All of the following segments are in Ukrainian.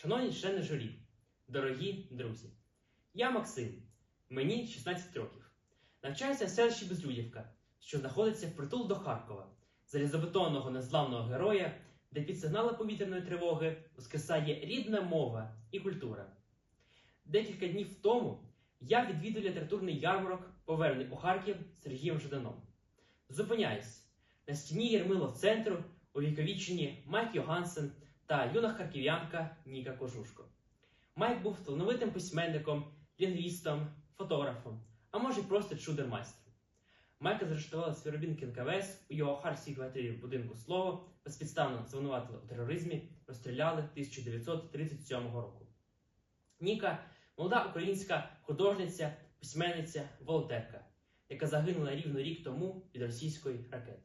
Шановні члени журі, дорогі друзі, я Максим, мені 16 років. Навчаюся в селищі Безлюдівка, що знаходиться впритул до Харкова, залізобетонного незламного героя, де під сигнали повітряної тривоги воскресає рідна мова і культура. Декілька днів тому я відвідав літературний ярмарок, повернений у Харків Сергієм Жданом. Зупиняюсь на стіні Єрмилов центру увіковічені Майк Йогансен та юна харків'янка Ніка Кожушко. Майк був талановитим письменником, лінгвістом, фотографом, а може й просто чудермайстром. Майка заарештували співробітники НКВС у його харській квартирі в будинку слово, безпідставно звинуватили у тероризмі, розстріляли 1937 року. Ніка молода українська художниця, письменниця, волонтерка, яка загинула рівно рік тому від російської ракети.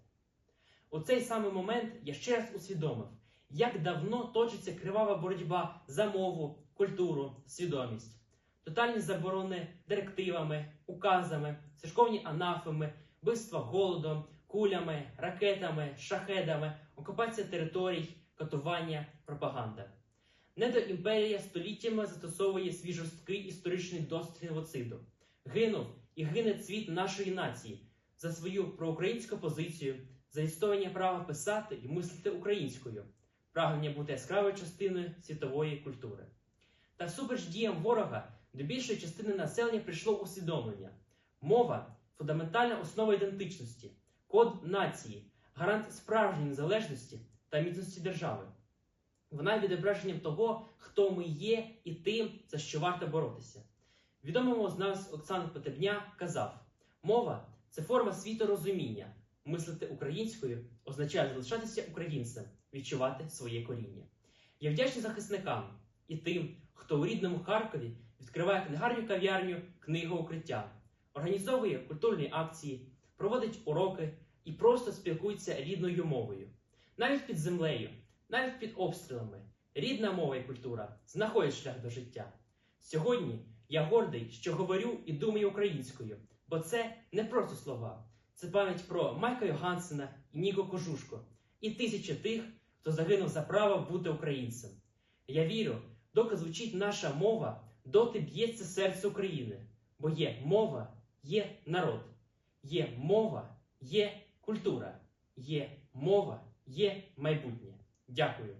У цей самий момент я ще раз усвідомив, як давно точиться кривава боротьба за мову, культуру, свідомість. Тотальні заборони директивами, указами, церковні анафеми, вбивства голодом, кулями, ракетами, шахедами, окупація територій, катування, пропаганда. Недоімперія століттями застосовує свій жорсткий історичний досвід геноциду. Гинув і гине цвіт нашої нації за свою проукраїнську позицію, за відстоювання права писати і мислити українською, прагнення бути яскравою частиною світової культури. Та всупереч діям ворога до більшої частини населення прийшло усвідомлення. Мова фундаментальна основа ідентичності, код нації, гарант справжньої незалежності та міцності держави. Вона є відображенням того, хто ми є, і тим, за що варто боротися. Відомий мовознавець Олександр Потебня казав: мова це форма світорозуміння. Мислити українською означає залишатися українцем, відчувати своє коріння. Я вдячний захисникам і тим, хто у рідному Харкові відкриває книгарню кав'ярню книга укриття, організовує культурні акції, проводить уроки і просто спілкується рідною мовою. Навіть під землею, навіть під обстрілами, рідна мова і культура знаходять шлях до життя. Сьогодні я гордий, що говорю і думаю українською, бо це не просто слова, це пам'ять про Майка Йогансена і Ніко Кожушко і тисячі тих, хто загинув за право бути українцем. Я вірю, доки звучить наша мова, доти б'ється серце України, бо є мова, є народ, є мова, є культура, є мова, є майбутнє. Дякую.